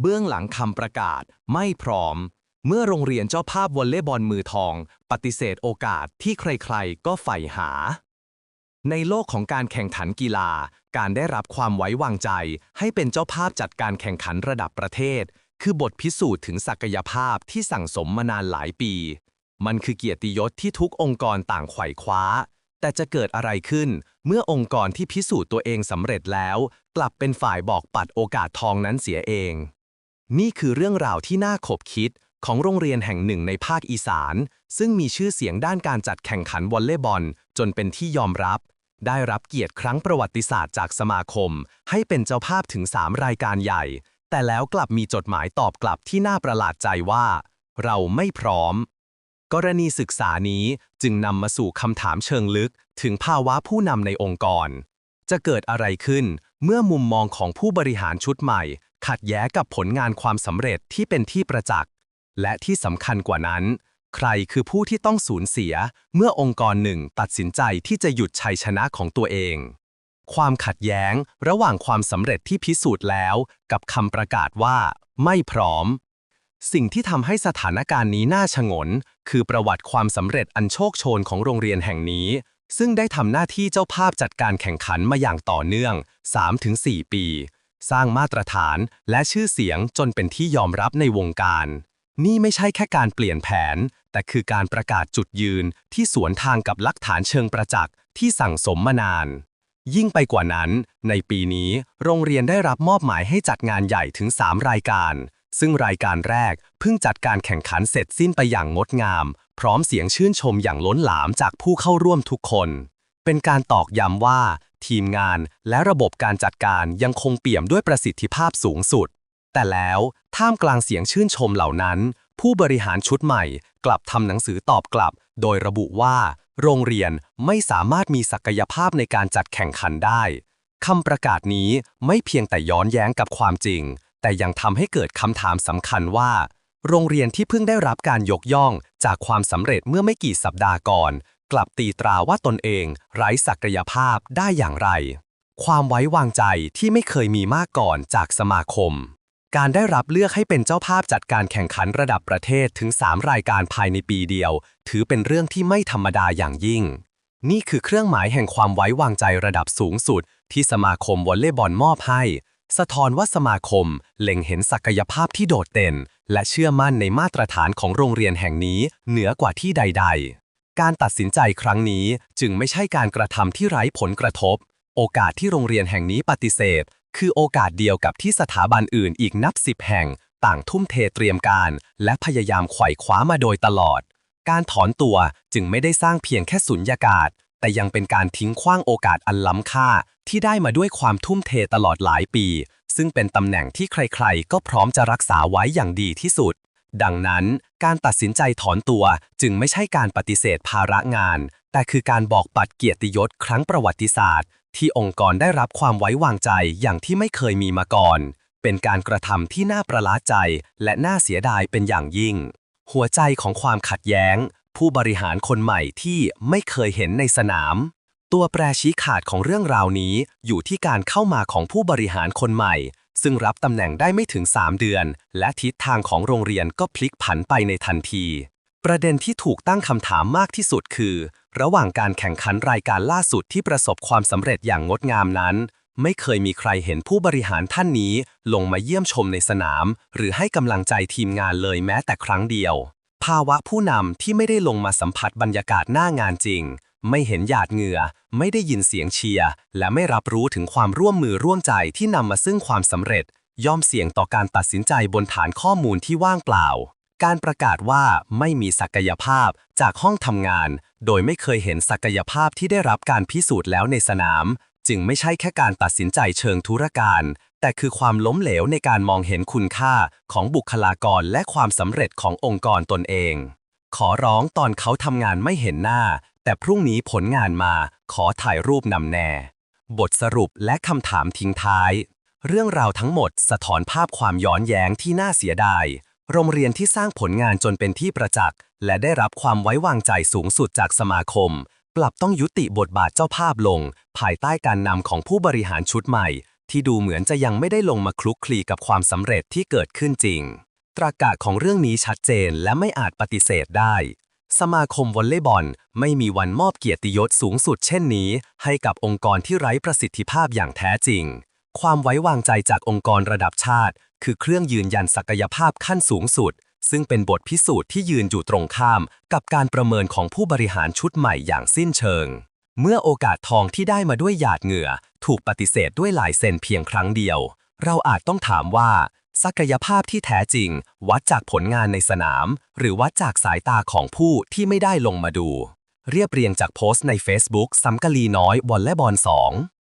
เบื้องหลังคำประกาศไม่พร้อม เมื่อโรงเรียนเจ้าภาพวอลเลย์บอลมือทอง ปฏิเสธโอกาสที่ใครๆ ก็ใฝ่หา ในโลกของการแข่งขันกีฬา การได้รับความไว้วางใจ ให้เป็นเจ้าภาพจัดการแข่งขันระดับประเทศ คือบทพิสูจน์ถึงศักยภาพที่สั่งสมมานานหลายปี มันคือเกียรติยศที่ทุกองค์กรต่างไขว่คว้าแต่จะเกิดอะไรขึ้น เมื่อองค์กรที่พิสูจน์ตัวเองสำเร็จแล้ว กลับเป็นฝ่ายบอกปัดโอกาสทองนั้นเสียเอง นี่คือเรื่องราวที่น่าขบคิดของโรงเรียนแห่งหนึ่งในภาคอีสาน ซึ่งมีชื่อเสียงด้านการจัดแข่งขันวอลเลย์บอล จนเป็นที่ยอมรับ ได้รับเกียรติครั้งประวัติศาสตร์จากสมาคม ให้เป็นเจ้าภาพถึง 3 รายการใหญ่ แต่แล้วกลับมีจดหมายตอบกลับที่น่าประหลาดใจว่า เราไม่พร้อม กรณีศึกษานี้จึงนำมาสู่คำถามเชิงลึก ถึงภาวะผู้นำในองค์กร จะเกิดอะไรขึ้นเมื่อมุมมองของผู้บริหารชุดใหม่ ขัดแย้งกับผลงานความสำเร็จที่เป็นที่ประจักษ์ และที่สำคัญกว่านั้น ใครคือผู้ที่ต้องสูญเสียเมื่อองค์กรหนึ่งตัดสินใจที่จะหยุดชัยชนะของตัวเอง ความขัดแย้งระหว่างความสำเร็จที่พิสูจน์แล้ว กับคำประกาศว่า ไม่พร้อม สิ่งที่ทำให้สถานการณ์นี้น่าชงน คือประวัติความสำเร็จอันโชคโชนของโรงเรียนแห่งนี้ ซึ่งได้ทำหน้าที่เจ้าภาพจัดการแข่งขันมาอย่างต่อเนื่อง 3-4 ปี สร้างมาตรฐานและชื่อเสียงจนเป็นที่ยอมรับในวงการ นี่ไม่ใช่แค่การเปลี่ยนแผน แต่คือการประกาศจุดยืนที่สวนทางกับหลักฐานเชิงประจักษ์ที่สั่งสมมานาน ยิ่งไปกว่านั้น ในปีนี้โรงเรียนได้รับมอบหมายให้จัดงานใหญ่ถึง 3 รายการ ซึ่งรายการแรกเพิ่งจัดการแข่งขันเสร็จสิ้นไปอย่างงดงาม พร้อมเสียงชื่นชมอย่างล้นหลามจากผู้เข้าร่วมทุกคน เป็นการตอกย้ำว่า ทีมงานและระบบการจัดการยังคงเปี่ยมด้วยประสิทธิภาพสูงสุด แต่แล้วท่ามกลางเสียงชื่นชมเหล่านั้น ผู้บริหารชุดใหม่ กลับทำหนังสือตอบกลับ โดยระบุว่า โรงเรียนไม่สามารถมีศักยภาพในการจัดแข่งขันได้คำประกาศนี้ไม่เพียงแต่ย้อนแย้งกับความจริง แต่ยังทำให้เกิดคำถามสำคัญว่า โรงเรียนที่เพิ่งได้รับการยกย่องจากความสำเร็จเมื่อไม่กี่สัปดาห์ก่อน กลับตีตราว่าตนเองไร้ศักยภาพได้อย่างไร ความไว้วางใจที่ไม่เคยมีมาก่อนจากสมาคม การได้รับเลือกให้เป็นเจ้าภาพจัดการแข่งขันระดับประเทศถึง 3 รายการภายในปีเดียว ถือเป็นเรื่องที่ไม่ธรรมดาอย่างยิ่ง นี่คือเครื่องหมายแห่งความไว้วางใจระดับสูงสุด ที่สมาคมวอลเลย์บอลมอบให้ สะท้อนว่าสมาคมเล็งเห็นศักยภาพที่โดดเด่น และเชื่อมั่นในมาตรฐานของโรงเรียนแห่งนี้เหนือกว่าที่ใด ๆ การตัดสินใจครั้งนี้จึงไม่ใช่การกระทำที่ไร้ผลกระทบ โอกาสที่โรงเรียนแห่งนี้ปฏิเสธ คือโอกาสเดียวกับที่สถาบันอื่นอีกนับสิบแห่ง ต่างทุ่มเทเตรียมการ และพยายามไขว่คว้ามาโดยตลอด การถอนตัวจึงไม่ได้สร้างเพียงแค่สุญญากาศ แต่ยังเป็นการทิ้งขว้างโอกาสอันล้ำค่า ที่ได้มาด้วยความทุ่มเทตลอดหลายปี ซึ่งเป็นตำแหน่งที่ใครๆ ก็พร้อมจะรักษาไว้อย่างดีที่สุด ดังนั้นการตัดสินใจถอนตัวจึงไม่ใช่การปฏิเสธภาระงาน แต่คือการบอกปัดเกียรติยศครั้งประวัติศาสตร์ ที่องค์กรได้รับความไว้วางใจอย่างที่ไม่เคยมีมาก่อน เป็นการกระทำที่น่าประหลาดใจและน่าเสียดายเป็นอย่างยิ่ง หัวใจของความขัดแย้ง ผู้บริหารคนใหม่ที่ไม่เคยเห็นในสนาม ตัวแปรชี้ขาดของเรื่องราวนี้อยู่ที่การเข้ามาของผู้บริหารคนใหม่ ซึ่งรับตำแหน่งได้ไม่ถึง 3 เดือน และทิศทางของโรงเรียนก็พลิกผันไปในทันที ประเด็นที่ถูกตั้งคำถามมากที่สุดคือ ระหว่างการแข่งขันรายการล่าสุดที่ประสบความสำเร็จอย่างงดงามนั้น ไม่เคยมีใครเห็นผู้บริหารท่านนี้ ลงมาเยี่ยมชมในสนาม หรือให้กำลังใจทีมงานเลยแม้แต่ครั้งเดียว ภาวะผู้นำที่ไม่ได้ลงมาสัมผัสบรรยากาศหน้างานจริง ไม่เห็นหยาดเหงื่อ ไม่ได้ยินเสียงเชียร์และไม่รับรู้ถึงความร่วมมือร่วมใจที่นำมาซึ่งความสำเร็จ ย่อมเสี่ยงต่อการตัดสินใจบนฐานข้อมูลที่ว่างเปล่า การประกาศว่าไม่มีศักยภาพจากห้องทำงาน โดยไม่เคยเห็นศักยภาพที่ได้รับการพิสูจน์แล้วในสนาม จึงไม่ใช่แค่การตัดสินใจเชิงธุรการ แต่คือความล้มเหลวในการมองเห็นคุณค่าของบุคลากรและความสำเร็จขององค์กรตนเองขอร้องตอนเขาทำงานไม่เห็นหน้า แต่พรุ่งนี้ผลงานมาขอถ่ายรูปนำแน่ บทสรุปและคำถามทิ้งท้าย เรื่องราวทั้งหมดสะท้อนภาพความย้อนแย้งที่น่าเสียดาย โรงเรียนที่สร้างผลงานจนเป็นที่ประจักษ์ และได้รับความไว้วางใจสูงสุดจากสมาคม กลับต้องยุติบทบาทเจ้าภาพลง ภายใต้การนำของผู้บริหารชุดใหม่ ที่ดูเหมือนจะยังไม่ได้ลงมาคลุกคลีกับความสำเร็จที่เกิดขึ้นจริงตรากะของเรื่องนี้ชัดเจนและไม่อาจปฏิเสธได้ สมาคมวอลเลย์บอลไม่มีวันมอบเกียรติยศสูงสุดเช่นนี้ ให้กับองค์กรที่ไร้ประสิทธิภาพอย่างแท้จริง ความไว้วางใจจากองค์กรระดับชาติ คือเครื่องยืนยันศักยภาพขั้นสูงสุด ซึ่งเป็นบทพิสูจน์ที่ยืนอยู่ตรงข้าม กับการประเมินของผู้บริหารชุดใหม่อย่างสิ้นเชิง เมื่อโอกาสทองที่ได้มาด้วยหยาดเหงื่อ ถูกปฏิเสธด้วยลายเซ็นเพียงครั้งเดียว เราอาจต้องถามว่า ศักยภาพที่แท้จริง วัดจากผลงานในสนาม หรือวัดจากสายตาของผู้ที่ไม่ได้ลงมาดู เรียบเรียงจากโพสต์ใน Facebook สำกะลีน้อยวอลเลย์บอล2